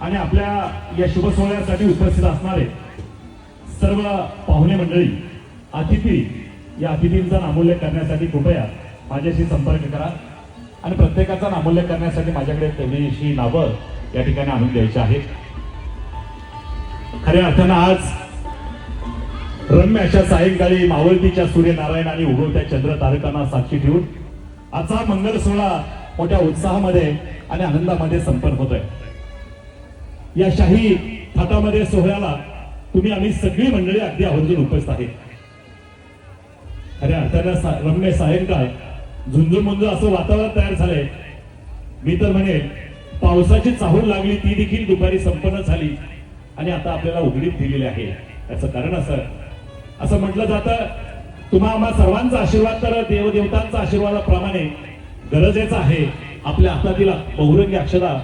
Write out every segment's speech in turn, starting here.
आणि आपल्या या शुभ सोहळ्यासाठी उपस्थित असणारे सर्व पाहुणे मंडळी अतिथी या अतिथींचा नामोल्लेख करण्यासाठी कृपया माझ्याशी संपर्क करा. आणि प्रत्येकाचा नामोल्लेख करण्यासाठी माझ्याकडे तेवढीशी नावं या ठिकाणी आणून द्यायची आहेत. खऱ्या अर्थानं आज रम्य अशा सायंकाळी मावळतीच्या सूर्यनारायण आणि उगवत्या चंद्र तारकांना साक्षी ठेवून आजचा मंगल सोहळा मोठ्या उत्साहामध्ये आणि आनंदामध्ये संपन्न होतोय. या शाही थाटामध्ये सोहळ्याला तुम्ही आम्ही सगळी मंडळी अगदी आवर्जून उपस्थित आहे खऱ्या अर्थानं रम्य सायंकाळ झुंजूमुंज असं वातावरण तयार झालंय. मी तर म्हणेल पावसाची चाहूल लागली ती देखील दुपारी संपन्न झाली आणि आता आपल्याला उघडीप दिलेली आहे. त्याचं कारण असं असं म्हटलं जातं तुम्हा आम्हा सर्वांचा आशीर्वाद तर देवदेवतांचा आशीर्वादाप्रमाणे गरजेचा आहे. आपल्या हातातील बहुरंगी अक्षरा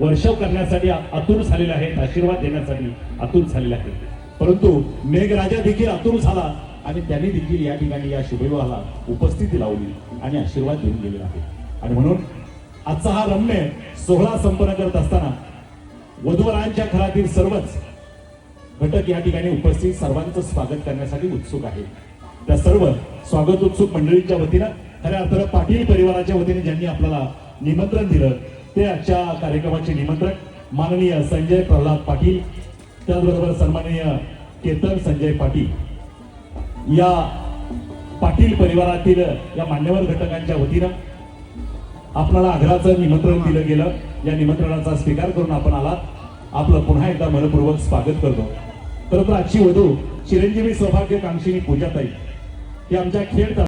वर्षव करण्यासाठी आतुर झालेले आहेत आशीर्वाद देण्यासाठी आतुर झालेले आहेत. परंतु मेघराजा देखील आतुर झाला आणि त्यांनी देखील या ठिकाणी या शुभविवाहाला उपस्थिती लावली आणि आशीर्वाद देऊन गेलेला आहे आणि म्हणून आजचा हा रम्य सोहळा संपन्न करत असताना वधूवरांच्या घरातील सर्वच घटक या ठिकाणी उपस्थित सर्वांचं स्वागत करण्यासाठी उत्सुक आहे त्या सर्व स्वागत उत्सुक मंडळींच्या वतीनं खऱ्या अर्थानं पाटील परिवाराच्या वतीने ज्यांनी आपल्याला निमंत्रण दिलं ते आजच्या कार्यक्रमाचे निमंत्रक माननीय संजय प्रल्हाद पाटील त्याचबरोबर सन्माननीय केतन संजय पाटील. या पाटील परिवारातील या मान्यवर घटकांच्या वतीनं आपल्याला आग्रहाचं निमंत्रण दिलं गेलं. या निमंत्रणाचा स्वीकार करून आपण आलात. आपलं पुन्हा एकदा मनपूर्वक स्वागत करतो. खरं तर आजची वधू चिरंजीवी सौभाग्य कांक्षिणी पूजाताई हे आमच्या खेळ